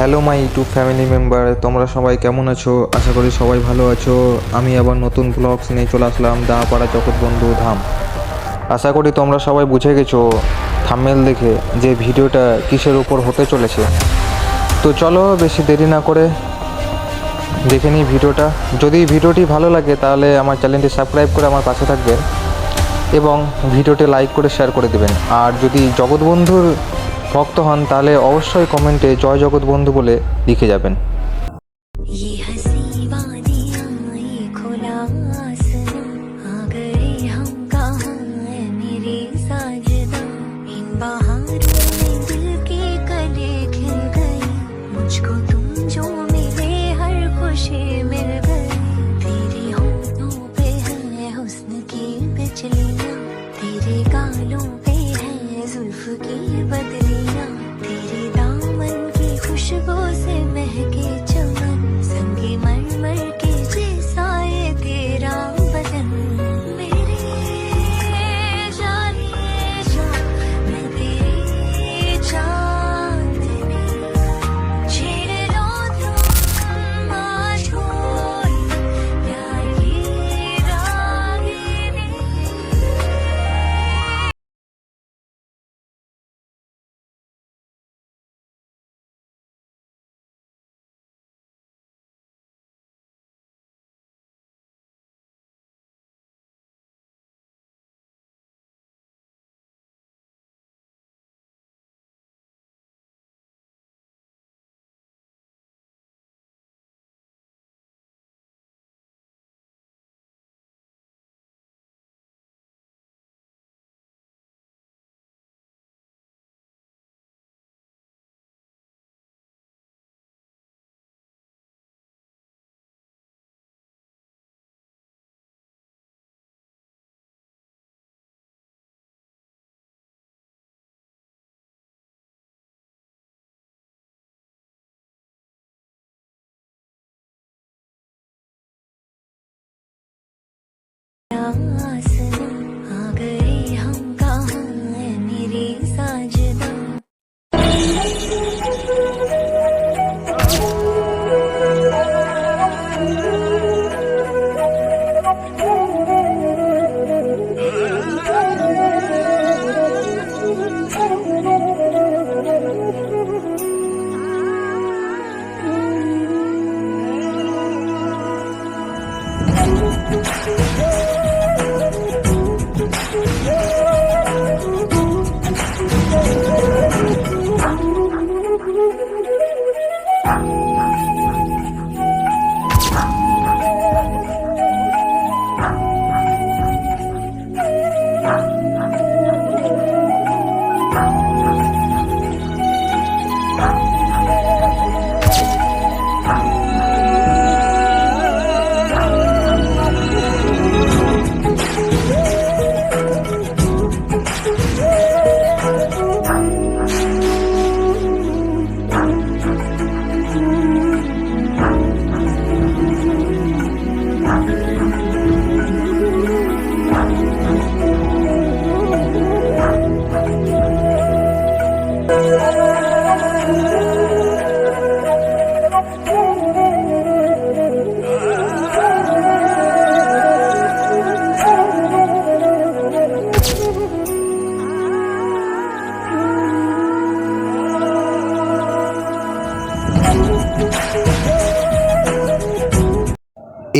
Hello my YouTube family member, তোমরা সবাই কেমন আছো? আশা করি সবাই ভালো আছো। আমি আবার নতুন ব্লগস নিয়ে চলে আসলাম, দাঁপাড়া জগৎবন্ধু ধাম। আশা করি তোমরা সবাই বুঝে গেছো থাম্মেল দেখে যে ভিডিওটা কিসের উপর হতে চলেছে। তো চলো বেশি দেরি না করে দেখে নিই ভিডিওটা। যদি ভিডিওটি ভালো লাগে তাহলে আমার চ্যানেলটি সাবস্ক্রাইব করে আমার পাশে থাকবেন এবং ভিডিওটি লাইক করে শেয়ার করে দেবেন। আর যদি জগৎবন্ধুর ভক্ত হন তাহলে অবশ্যই কমেন্টে জয় জগৎবন্ধু বলে লিখে যাবেন।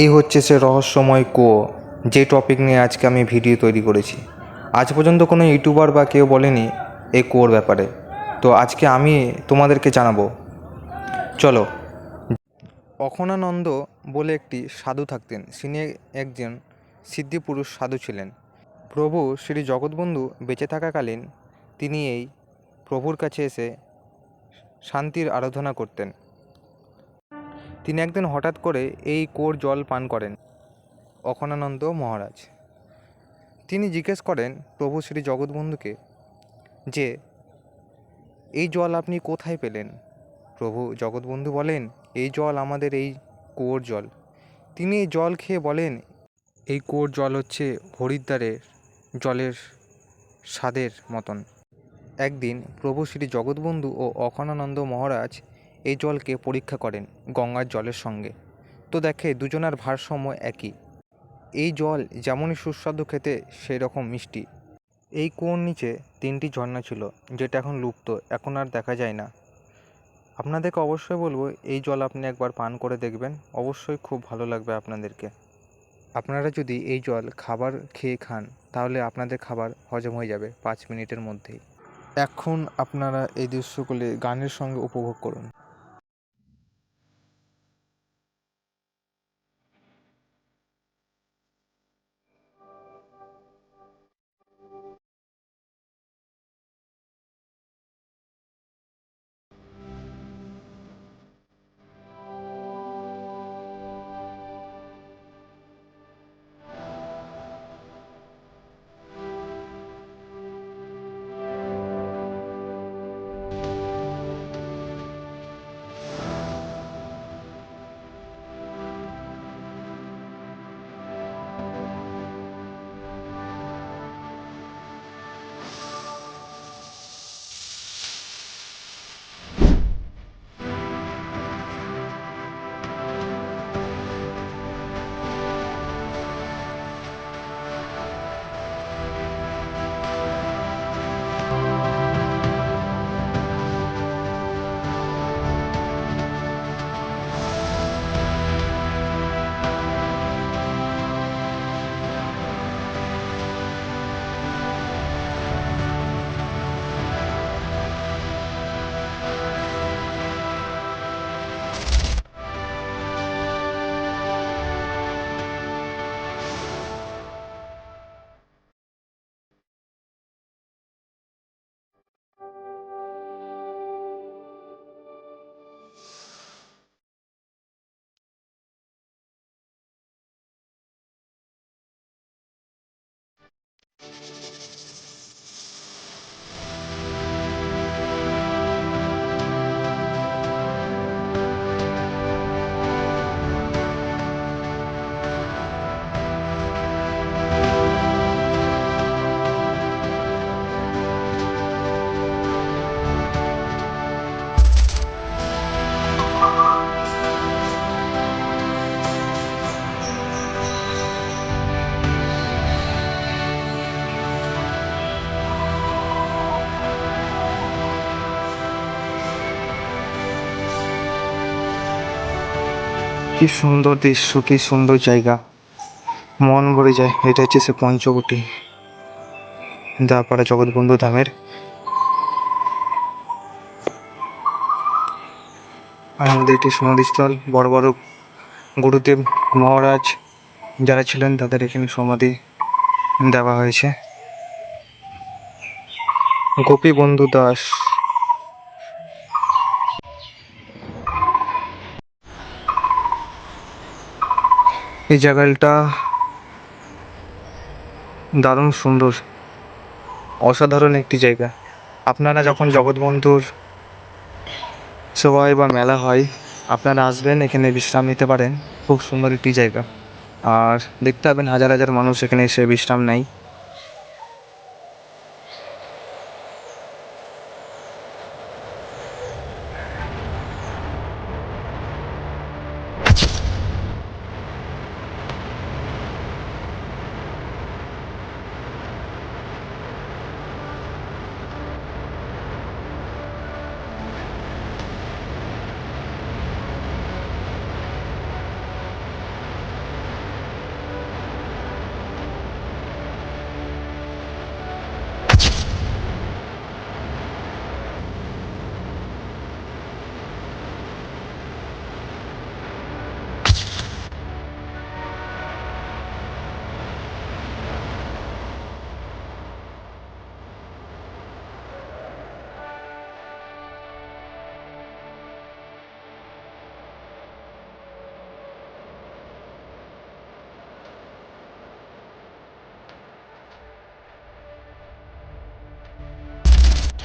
এই হচ্ছে সে রহস্যময় কুয়ো, যে টপিক নিয়ে আজকে আমি ভিডিও তৈরি করেছি। আজ পর্যন্ত কোনো ইউটিউবার বা কেউ বলেনি এই কুয়োর ব্যাপারে। তো আজকে আমি তোমাদেরকে জানাব। চলো। অখনানন্দ বলে একটি সাধু থাকতেন তিনি একজন সিদ্ধিপুরুষ সাধু ছিলেন। প্রভু শ্রী জগৎবন্ধু বেঁচে থাকাকালীন তিনি এই প্রভুর কাছে এসে শান্তির আরাধনা করতেন। তিনি একদিন হঠাৎ করে এই কুয়োর জল পান করেন, অখনানন্দ মহারাজ। তিনি জিজ্ঞেস করেন, প্রভু শ্রী জগৎবন্ধুকে, যে, এই জল আপনি কোথায় পেলেন? প্রভু জগৎবন্ধু বলেন, এই জল আমাদের এই কুয়োর জল। তিনি এই জল খেয়ে বলেন, এই কুয়োর জল হচ্ছে হরিদ্বারের জলের স্বাদের মতন। একদিন প্রভু শ্রী জগৎবন্ধু ও অখনানন্দ মহারাজ এই জলকে পরীক্ষা করেন গঙ্গার জলের সঙ্গে। তো দেখে দুজনার ভারসাম্য একই। এই জল যেমনই সুস্বাদু খেতে সেই রকম মিষ্টি। এই কুয়োর নিচে তিনটি ঝর্ণা ছিল, যেটা এখন লুপ্ত, এখন আর দেখা যায় না। আপনাদেরকে অবশ্যই বলব, এই জল আপনি একবার পান করে দেখবেন। অবশ্যই খুব ভালো লাগবে আপনাদেরকে। আপনারা যদি এই জল খাবার খেয়ে খান, তাহলে আপনাদের খাবার হজম হয়ে যাবে পাঁচ মিনিটের মধ্যেই। এখন আপনারা এই দৃশ্যগুলি গানের সঙ্গে উপভোগ করুন। কি সুন্দর দৃশ্য, কি সুন্দর জায়গা। মন ভরে যায়, এটা হচ্ছে সে পঞ্চবটি। দাপাড়া জগৎবন্ধু ধামের। আমাদের একটি সমাধিস্থল, বড় বড় গুরুদেব মহারাজ যারা ছিলেন, তাদের এখানে সমাধি দেওয়া হয়েছে। গোপীবন্ধু দাস এই জায়গাটা দারুণ সুন্দর, অসাধারণ একটি জায়গা। আপনারা যখন জগৎবন্ধুর সবাই বা মেলা হয়, আপনারা আসবেন, এখানে বিশ্রাম নিতে পারেন। খুব সুন্দর একটি জায়গা। আর দেখতে পাবেন হাজার হাজার মানুষ এখানে এসে বিশ্রাম নেয়।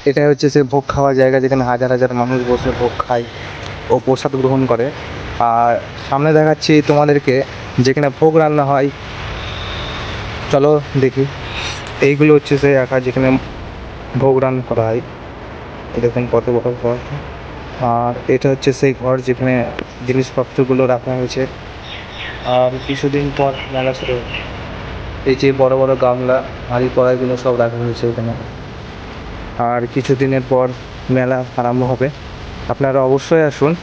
এটা হচ্ছে সে ভোগ খাওয়ার জায়গা যেখানে হাজার হাজার মানুষ বসে ভোগ খায় ও প্রসাদ গ্রহণ করে। আর সামনে দেখাচ্ছি তোমাদেরকে যেখানে ভোগ রান্না হয়। চলো দেখি। এইগুলো হচ্ছে সেই একা যেখানে ভোগ রান্না করা হয়। দেখুন কত বড় ঘর আর এটা হচ্ছে সেই ঘর যেখানে জিনিসপত্রগুলো রাখা হয়েছে। আর কিছুদিন পর মেলা শুরু এই যে বড় বড় গামলা হাঁড়ি কড়াইগুলো সব রাখা হয়েছে এখানে। আর কিছুদিনের পর মেলা আরম্ভ হবে। আপনারা অবশ্যই আসুন।